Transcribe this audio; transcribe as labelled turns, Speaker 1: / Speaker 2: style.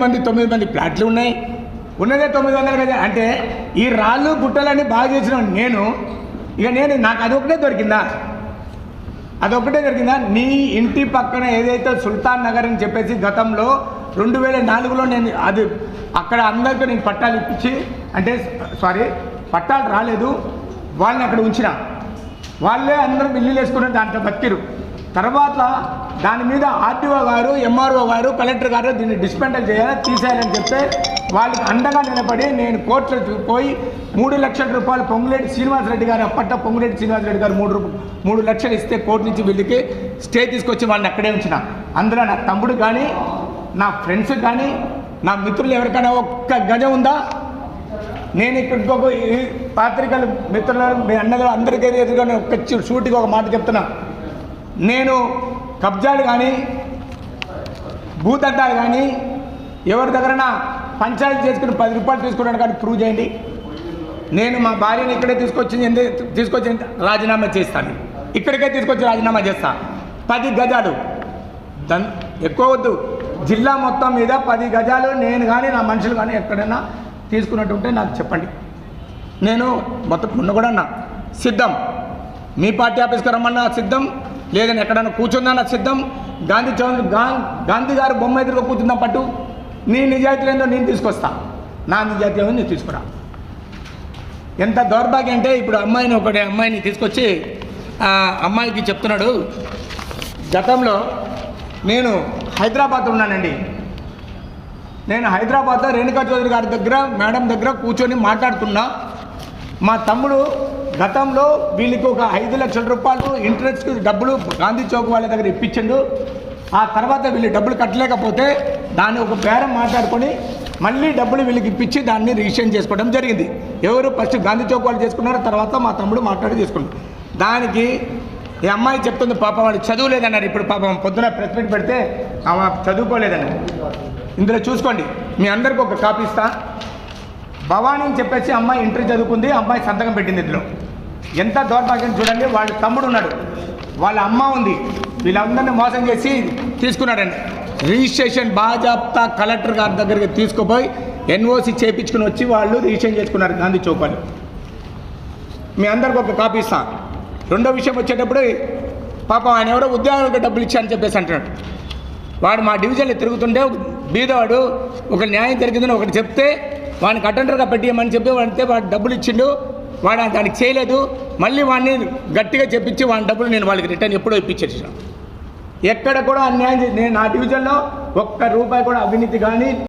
Speaker 1: మంది తొమ్మిది మంది ప్లాట్లు ఉన్నాయి. ఉన్నదే తొమ్మిది వందలు కదా అంటే ఈ రాళ్ళు గుట్టలన్నీ బాగా చేసిన నేను. ఇక నేను నాకు అదొకటే దొరికిందా? అదొకటే దొరికిందా? నీ ఇంటి పక్కన ఏదైతే సుల్తాన్ నగర్ అని చెప్పేసి గతంలో రెండు వేల నాలుగులో నేను అది అక్కడ అందరితో నేను పట్టాలు ఇప్పించి అంటే సారీ పట్టాలు రాలేదు. వాళ్ళని అక్కడ ఉంచిన. వాళ్ళే అందరూ బిల్లులు వేసుకుని దాంట్లో బతికిరు తర్వాత దాని మీద ఆర్టీఓ గారు ఎంఆర్ఓ గారు కలెక్టర్ గారు దీన్ని డిస్మెంటల్ చేయాలి తీసేయాలని చెప్తే వాళ్ళకి అండగా నిలబడి నేను కోర్టులో పోయి మూడు లక్షల రూపాయలు పొంగులేటి శ్రీనివాసరెడ్డి గారు అప్పట్లో పొంగులేటి శ్రీనివాసరెడ్డి గారు మూడు మూడు లక్షలు ఇస్తే కోర్టు నుంచి వీళ్ళకి స్టే తీసుకొచ్చి వాళ్ళని అక్కడే ఉంచిన. అందులో నా తమ్ముడు కానీ నా ఫ్రెండ్స్ కానీ నా మిత్రులు ఎవరికైనా ఒక్క గజం ఉందా? నేను ఇక్కడికి ఈ పాత్రికలు మిత్రులు మీ అన్నలు అందరికీ ఎదురుగానే ఒక్క సూటిగా ఒక మాట చెప్తున్నా. నేను కబ్జాలు కానీ భూతట్టాలు కానీ ఎవరి దగ్గరన పంచాయతీ చేసుకుని పది రూపాయలు తీసుకున్నాను కానీ ప్రూవ్ చేయండి. నేను మా భార్యని ఇక్కడే తీసుకొచ్చింది ఎందుకు తీసుకొచ్చి రాజీనామా చేస్తాను ఇక్కడికే తీసుకొచ్చి రాజీనామా చేస్తా. పది గజాలు. దన్ ఎక్కువ వద్దు. జిల్లా మొత్తం మీద పది గజాలు నేను కానీ నా మనుషులు కానీ ఎక్కడైనా తీసుకున్నట్టు ఉంటే నాకు చెప్పండి. నేను మొత్తం మొన్న కూడా అన్నా సిద్ధం. మీ పార్టీ ఆఫీస్కి రమ్మన్నా సిద్ధం. లేదని ఎక్కడన్నా కూర్చుందన్న సిద్ధం. గాంధీ చౌదరి గాంధీ గారు బొమ్మ ఎదురుగా కూర్చుందాం పట్టు. నీ నిజాయితీ ఏందో నేను తీసుకొస్తా. నా నిజాయితీ ఏందో నేను తీసుకురా. ఎంత దౌర్భాగ్యం అంటే ఇప్పుడు అమ్మాయిని ఒకటి అమ్మాయిని తీసుకొచ్చి అమ్మాయికి చెప్తున్నాడు. గతంలో నేను హైదరాబాద్ ఉన్నానండి. నేను హైదరాబాద్లో రేణుకా చౌదరి గారి దగ్గర మేడం దగ్గర కూర్చొని మాట్లాడుతున్నా. మా తమ్ముడు గతంలో వీళ్ళకి ఒక ఐదు లక్షల రూపాయలు ఇంట్రెస్ట్ డబ్బులు గాంధీ చౌక్ వాళ్ళ దగ్గర ఇప్పించిండు. ఆ తర్వాత వీళ్ళు డబ్బులు కట్టలేకపోతే దాన్ని ఒక బేరం మాట్లాడుకొని మళ్ళీ డబ్బులు వీళ్ళకి ఇప్పించి దాన్ని రిజిస్ట్రేషన్ చేసుకోవడం జరిగింది. ఎవరు ఫస్ట్ గాంధీ చౌక్ వాళ్ళు చేసుకున్నారు తర్వాత మా తమ్ముడు మాట్లాడి చేసుకున్నారు దానికి ఈ అమ్మాయి చెప్తుంది పాపం వాడు చదువులేదన్నారు. ఇప్పుడు పాపం పొద్దున ప్రెస్ మీట్ పెడితే ఆమె చదువుకోలేదన్నారు. ఇందులో చూసుకోండి. మీ అందరికి ఒక కాపీ ఇస్తాను భవానీ అని చెప్పేసి అమ్మాయి ఇంటర్ చదువుకుంది అమ్మాయి సంతకం పెట్టింది ఇందులో. ఎంత దౌర్భాగ్యం చూడండి వాళ్ళ తమ్ముడు ఉన్నాడు. వాళ్ళ అమ్మ ఉంది. వీళ్ళందరినీ మోసం చేసి తీసుకున్నాడండి. రిజిస్ట్రేషన్ బాజాప్తా కలెక్టర్ గారి దగ్గరికి తీసుకుపోయి ఎన్ఓసి చేయించుకుని వచ్చి వాళ్ళు రిజిస్ట్రేషన్ చేసుకున్నారు గాంధీ చౌక్ మీ అందరికి ఒక కాపీ ఇస్తాను రెండో విషయం వచ్చేటప్పుడు పాపం ఆయన ఎవరో ఉద్యోగాలకు డబ్బులు ఇచ్చా అని చెప్పేసి అంటున్నాడు. వాడు మా డివిజన్లో తిరుగుతుంటే బీదవాడు ఒక న్యాయం జరిగిందని ఒకటి చెప్తే వాడిని అటెండర్గా పెట్టియమని చెప్పి వాడితే వాడు డబ్బులు ఇచ్చిండు. వాడు దానికి చేయలేదు. మళ్ళీ వాడిని గట్టిగా చెప్పించి వాడి డబ్బులు నేను వాళ్ళకి రిటర్న్ ఎప్పుడో ఇప్పించేసాను. ఎక్కడ కూడా అన్యాయం నేను నా డివిజన్లో ఒక్క రూపాయి కూడా అవినీతి కానీ